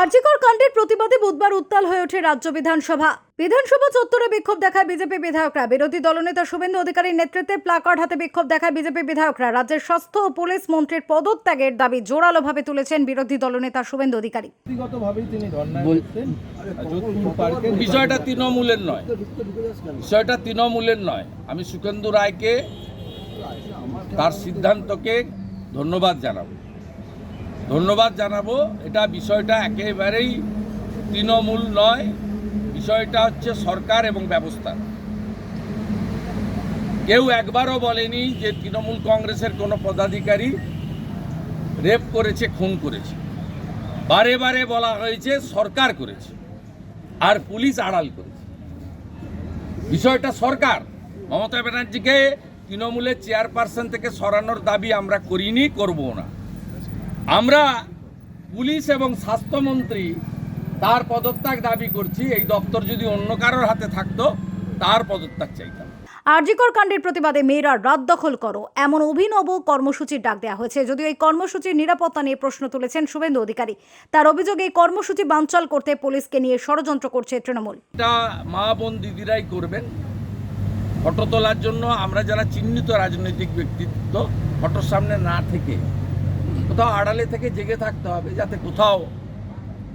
আরজিকর কাণ্ডের প্রতিবাদে বুধবার উত্তাল হয়ে ওঠে রাজ্য বিধানসভা। বিধানসভা চত্বরে বিক্ষোভ দেখায় বিজেপি বিধায়করা। বিরোধী দলনেতা শুভেন্দু অধিকারীর নেতৃত্বে প্লাকার্ড হাতে বিক্ষোভ দেখায় বিজেপি বিধায়করা। রাজ্যের স্বাস্থ্য ও পুলিশ মন্ত্রীর পদত্যাগের দাবি জোরালোভাবে তুলেছেন বিরোধী দলনেতা শুভেন্দু অধিকারী। বিষয়টা তৃণমূলের নয়। বিষয়টা তৃণমূলের নয়। আমি সুখেন্দু রায়কে তার সিদ্ধান্তকে ধন্যবাদ জানাব। ধন্যবাদ জানাব। এটা বিষয়টা একেবারেই তৃণমূল নয়, বিষয়টা হচ্ছে সরকার এবং ব্যবস্থা। কেউ একবারও বলেনি যে তৃণমূল কংগ্রেসের কোনো পদাধিকারী রেপ করেছে, খুন করেছে। বারে বারে বলা হয়েছে সরকার করেছে আর পুলিশ আড়াল করেছে। বিষয়টা সরকার। মমতা ব্যানার্জিকে তৃণমূলের চেয়ারপারসন থেকে সরানোর দাবি আমরা করিনি করব না। আমরা পুলিশ এবং স্বাস্থ্যমন্ত্রী তার পদত্যাগ দাবি করছি এই দপ্তর যদি অন্য কারোর হাতে থাকতো তার পদত্যাগ চাইতাম। আরজিকর কাণ্ডের প্রতিবাদে মেয়েরা রাত দখল করো এমন অভিনব কর্মসূচির ডাক দেওয়া হয়েছে। যদিও এই কর্মসূচির নিরাপত্তা নিয়ে প্রশ্ন তুলেছেন শুভেন্দু অধিকারী। তার অভিযোগ এই কর্মসূচি বানচাল করতে পুলিশকে নিয়ে ষড়যন্ত্র করছে তৃণমূল। এটা মা বোন দিদিরাই করবেন। ফটো তোলার জন্য আমরা যারা চিহ্নিত রাজনৈতিক ব্যক্তিত্ব ফটোর সামনে না থেকে কোথাও আড়ালে থেকে জেগে থাকতে হবে, যাতে কোথাও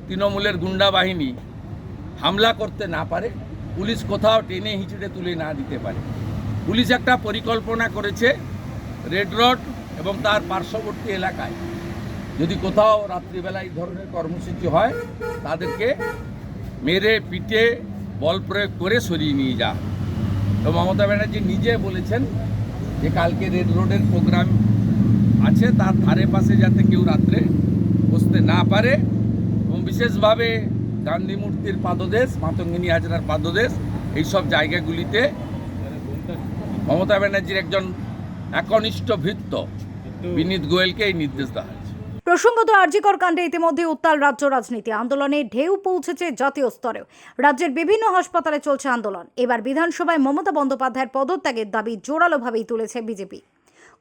তৃণমূলের গুন্ডা বাহিনী হামলা করতে না পারে, পুলিশ কোথাও টেনে হিঁচড়ে তুলে না দিতে পারে। পুলিশ একটা পরিকল্পনা করেছে রেড রোড এবং তার পার্শ্ববর্তী এলাকায়। যদি কোথাও রাত্রিবেলা এই ধরনের কর্মসূচি হয়, তাদেরকে মেরে, পিটে, বল প্রয়োগ করে সরিয়ে নিয়ে যা তো মমতা ব্যানার্জি নিজে বলেছেন যে, কালকে রেড রোডের প্রোগ্রাম আছে, তার ধারে পাশে যাতে কেউ রাত্রে বসতে না পারে। এবং বিশেষভাবে গান্ধী মূর্তির পাদদেশ, মাতঙ্গিনী হাজরার পাদদেশ, এইসব জায়গাগুলিতে মমতা ব্যানার্জির একজন একনিষ্ঠ ভৃত্য বিনীত গোয়েলকে এই নির্দেশ দেওয়া হয়েছে। প্রসঙ্গত আরজিকর কাণ্ডে ইতিমধ্যে উত্তাল রাজ্য রাজনীতি। আন্দোলনে ঢেউ পৌঁছেছে জাতীয় স্তরেও। রাজ্যের বিভিন্ন হাসপাতালে চলছে আন্দোলন। এবার বিধানসভায় মমতা বন্দ্যোপাধ্যায়ের পদত্যাগের দাবি জোরালোভাবেই তুলেছে বিজেপি।